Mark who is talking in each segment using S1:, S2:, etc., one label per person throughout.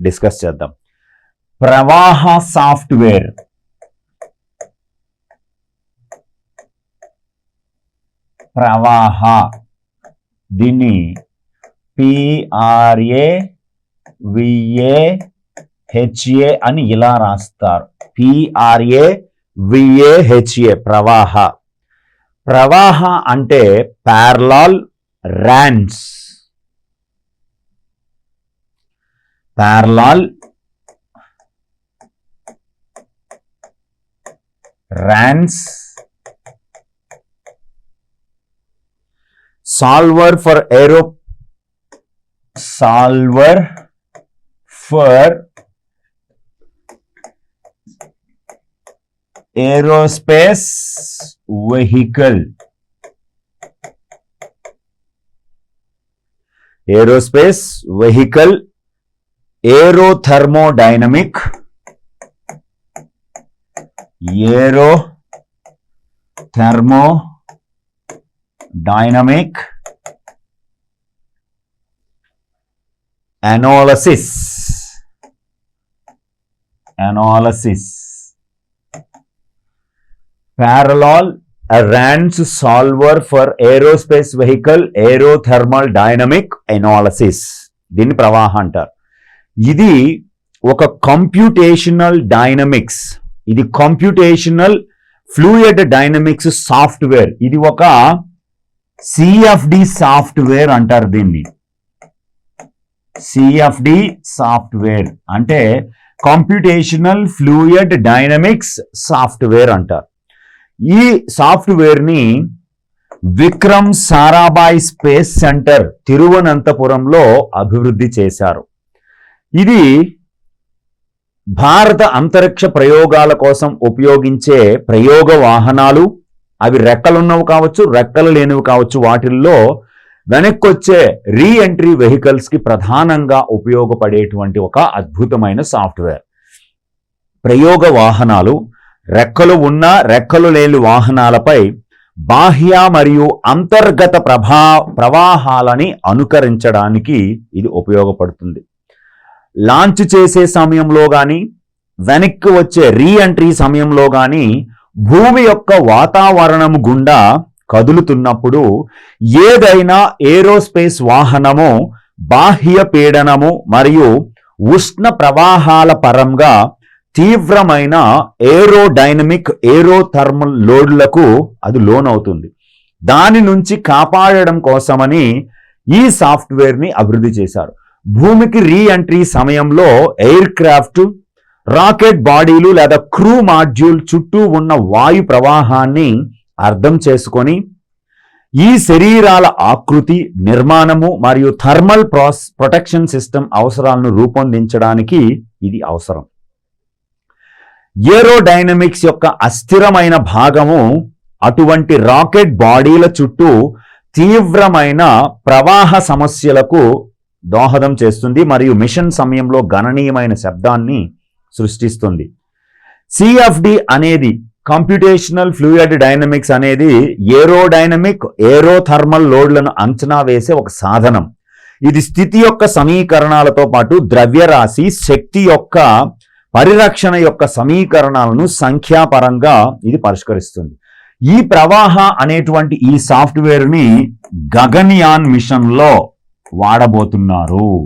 S1: Discuss చేద్దాం. ప్రవాహ software. ప్రవాహ. దీన్ని పిఆర్ఏ విఏ హెచ్ఏ అని ఇలా రాస్తారు. PRA VA HA Pravaha. Pravaha అంటే parallel RANS parallel runs solver for aero solver for aerospace vehicle aerospace vehicle aerothermodynamic aerothermodynamic analysis analysis parallel a RANS solver for aerospace vehicle aerothermal dynamic analysis దీన్ని ప్రవాహ అంటారు ఇది ఒక computational dynamics ఇది computational fluid dynamics software ఇది ఒక CFD software అంటారు దీన్ని. సిఎఫ్డి సాఫ్ట్వేర్ అంటే కంప్యూటేషనల్ ఫ్లూయిడ్ డైనమిక్స్ సాఫ్ట్వేర్ అంటారు. ఈ సాఫ్ట్వేర్ని విక్రమ్ సారాభాయ్ స్పేస్ సెంటర్ తిరువనంతపురంలో అభివృద్ధి చేశారు. ఇది భారత అంతరిక్ష ప్రయోగాల కోసం ఉపయోగించే ప్రయోగ వాహనాలు. అవి రెక్కలున్నవి కావచ్చు రెక్కలు లేనివి కావచ్చు. వాటిల్లో వెనక్కి వచ్చే రీ ఎంట్రీ వెహికల్స్కి ప్రధానంగా ఉపయోగపడేటువంటి ఒక అద్భుతమైన సాఫ్ట్వేర్. ప్రయోగ వాహనాలు రెక్కలు ఉన్న రెక్కలు లేని వాహనాలపై బాహ్య మరియు అంతర్గత ప్రభా ప్రవాహాలని అనుకరించడానికి ఇది ఉపయోగపడుతుంది. లాంచ్ చేసే సమయంలో కానీ వెనక్కి వచ్చే రీఎంట్రీ సమయంలో కానీ భూమి యొక్క వాతావరణం గుండా కదులుతున్నప్పుడు ఏదైనా ఏరోస్పేస్ వాహనము బాహ్య పీడనము మరియు ఉష్ణ ప్రవాహాల పరంగా తీవ్రమైన ఏరోడైనమిక్ ఏరోథర్మల్ లోడ్లకు అది లోనవుతుంది. దాని నుంచి కాపాడడం కోసమని ఈ సాఫ్ట్వేర్ని అభివృద్ధి చేశారు. భూమికి రీఎంట్రీ సమయంలో ఎయిర్ క్రాఫ్ట్ రాకెట్ బాడీలు లేదా క్రూ మాడ్యూల్ చుట్టూ ఉన్న వాయు ప్రవాహాన్ని అర్థం చేసుకొని ఈ శరీరాల ఆకృతి నిర్మాణము మరియు థర్మల్ ప్రాస్ ప్రొటెక్షన్ సిస్టమ్ అవసరాలను రూపొందించడానికి ఇది అవసరం. ఏరోడైనమిక్స్ యొక్క అస్థిరమైన భాగము అటువంటి రాకెట్ బాడీల చుట్టూ తీవ్రమైన ప్రవాహ సమస్యలకు దోహదం చేస్తుంది మరియు మిషన్ సమయంలో గణనీయమైన శబ్దాన్ని సృష్టిస్తుంది. సిఎఫ్డి అనేది కంప్యూటేషనల్ ఫ్లూయిడ్ డైనమిక్స్ అనేది ఏరోడైనమిక్ ఏరోథర్మల్ లోడ్లను అంచనా వేసే ఒక సాధనం. ఇది స్థితి యొక్క సమీకరణాలతో పాటు ద్రవ్యరాశి శక్తి యొక్క పరిరక్షణ యొక్క సమీకరణాలను సంఖ్యాపరంగా ఇది పరిష్కరిస్తుంది. ఈ ప్రవాహ అనేటువంటి ఈ సాఫ్ట్వేర్ని గగన్యాన్ మిషన్లో వాడబోతున్నారు.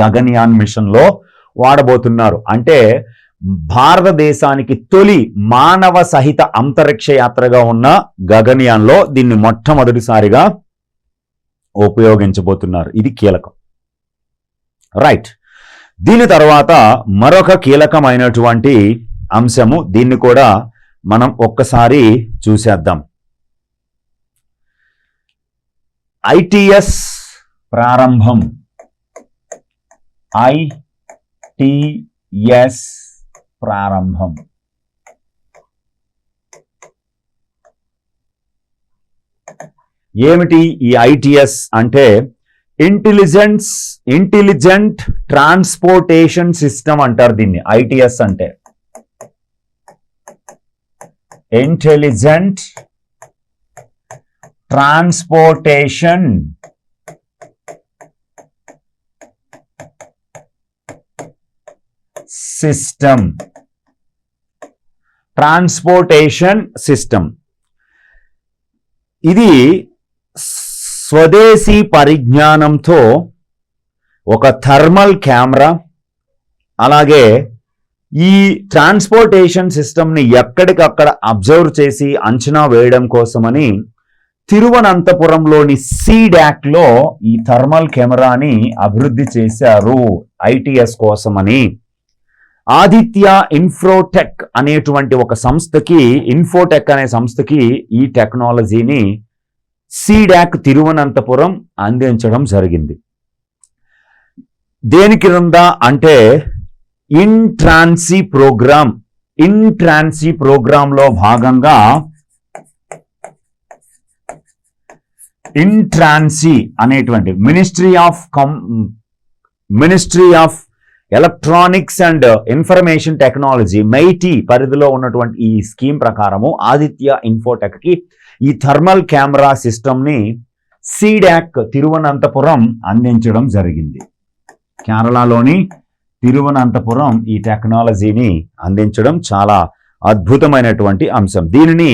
S1: గగన్యాన్ మిషన్లో వాడబోతున్నారు. అంటే భారతదేశానికి తొలి మానవ సహిత అంతరిక్ష యాత్రగా ఉన్న గగన్యాన్లో దీన్ని మొట్టమొదటిసారిగా ఉపయోగించబోతున్నారు. ఇది కీలకం. రైట్. దీని తర్వాత మరొక కీలకమైనటువంటి అంశము దీన్ని కూడా మనం ఒక్కసారి చూసేద్దాం. ఐటిఎస్ ప్రారంభం. ఐటిఎస్ ప్రారంభం. ఏమిటి ఈ ఐటిఎస్ అంటే ఇంటెలిజెన్స్ ఇంటెలిజెంట్ ట్రాన్స్పోర్టేషన్ సిస్టమ్ అంటారు దీన్ని ఐటిఎస్ అంటే. Intelligent transportation system transportation system ఇది స్వదేశీ పరిజ్ఞానంతో ఒక థర్మల్ కెమెరా అలాగే ఈ ట్రాన్స్పోర్టేషన్ సిస్టమ్ని ఎక్కడికక్కడ అబ్జర్వ్ చేసి అంచనా వేయడం కోసమని తిరువనంతపురంలోని లో ఈ థర్మల్ కెమెరాని అభివృద్ధి చేశారు ఐటిఎస్ కోసమని. ఆదిత్య ఇన్ఫ్రోటెక్ అనేటువంటి ఒక సంస్థకి ఇన్ఫోటెక్ అనే సంస్థకి ఈ టెక్నాలజీని సీడాక్ తిరువనంతపురం అందించడం జరిగింది. దేని క్రింద అంటే InTranSE programme InTranSE ప్రోగ్రామ్లో భాగంగా ఇంట్రాన్సీ అనేటువంటి ministry of com ministry of electronics and information technology MeitY పరిధిలో ఉన్నటువంటి ఈ స్కీమ్ ప్రకారము ఆదిత్య ఇన్ఫోటెక్కి ఈ థర్మల్ కెమెరా సిస్టమ్ని సీడాక్ తిరువనంతపురం అందించడం జరిగింది. కేరళలోని తిరువనంతపురం ఈ టెక్నాలజీని అందించడం చాలా అద్భుతమైనటువంటి అంశం. దీనిని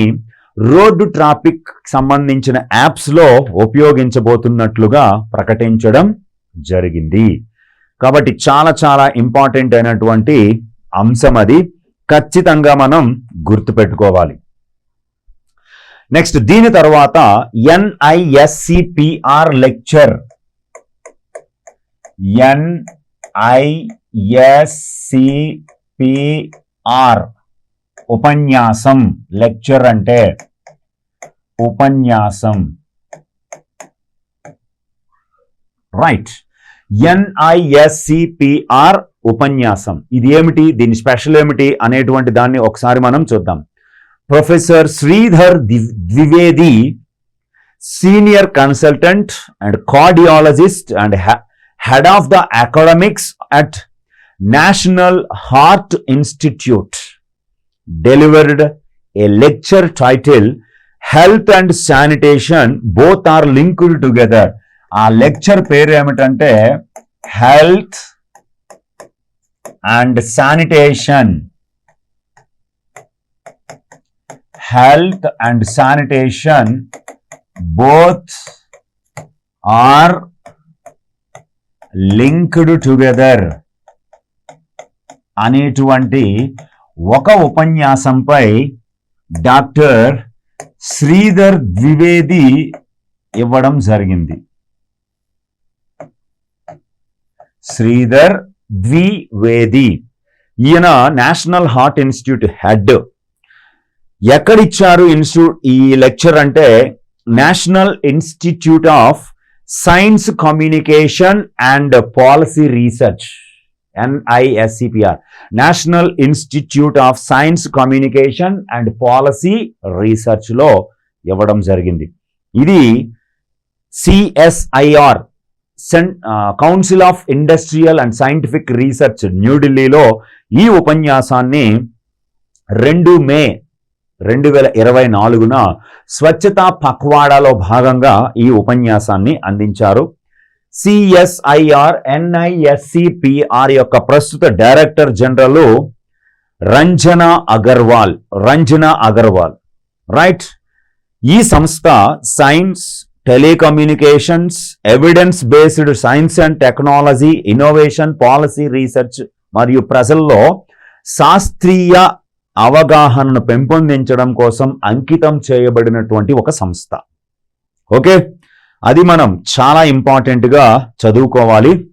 S1: రోడ్డు ట్రాఫిక్ సంబంధించిన యాప్స్లో ఉపయోగించబోతున్నట్లుగా ప్రకటించడం జరిగింది. కాబట్టి చాలా చాలా ఇంపార్టెంట్ అయినటువంటి అంశం అది. ఖచ్చితంగా మనం గుర్తుపెట్టుకోవాలి. నెక్స్ట్ దీని తర్వాత ఎన్ఐఎస్సిపిఆర్ లెక్చర్. ఎన్ఐఎస్సిపిఆర్ ఉపన్యాసం లెక్చర్ అంటే ఉపన్యాసం. రైట్ ఎన్ఐఎస్సిపిఆర్ ఉపన్యాసం. ఇది ఏమిటి? దీని స్పెషల్ ఏమిటి? అనేటువంటి దాన్ని ఒకసారి మనం చూద్దాం. Professor Sridhar Dwivedi senior consultant and cardiologist and head of the academics at National Heart Institute delivered a lecture title health and sanitation both are linked together ఆ లెక్చర్ పేరు ఏమిటంటే health and sanitation health and sanitation both are linked together అనేటువంటి ఒక ఉపన్యాసంపై doctor Sridhar Dwivedi ఇవ్వడం జరిగింది. శ్రీధర్ ద్వివేది ఈయన national heart institute head. ఎక్కడిచ్చారు institute? ఈ లెక్చర్ అంటే National Institute of Science Communication and Policy Research. NISCPR National Institute of Science Communication and Policy రీసెర్చ్లో ఇవ్వడం జరిగింది. ఇది CSIR Council of Industrial and Scientific Research న్యూఢిల్లీలో ఈ ఉపన్యాసాన్ని రెండు మే రెండు వేల ఇరవై నాలుగున స్వచ్ఛతా పక్వాడాలో భాగంగా ఈ ఉపన్యాసాన్ని అందించారు. సిఎస్ఐఆర్ ఎన్ఐఎస్సిపిఆర్ యొక్క ప్రస్తుత director general Ranjana Agarwal Ranjana Agarwal. Right ఈ సంస్థ science telecommunications evidence based science and technology innovation policy research మరియు ప్రజల్లో శాస్త్రీయ అవగాహనను పెంపొందించడం కోసం అంకితం చేయబడినటువంటి ఒక సంస్థ. ఓకే అది మనం చాలా ఇంపార్టెంట్గా చదువుకోవాలి.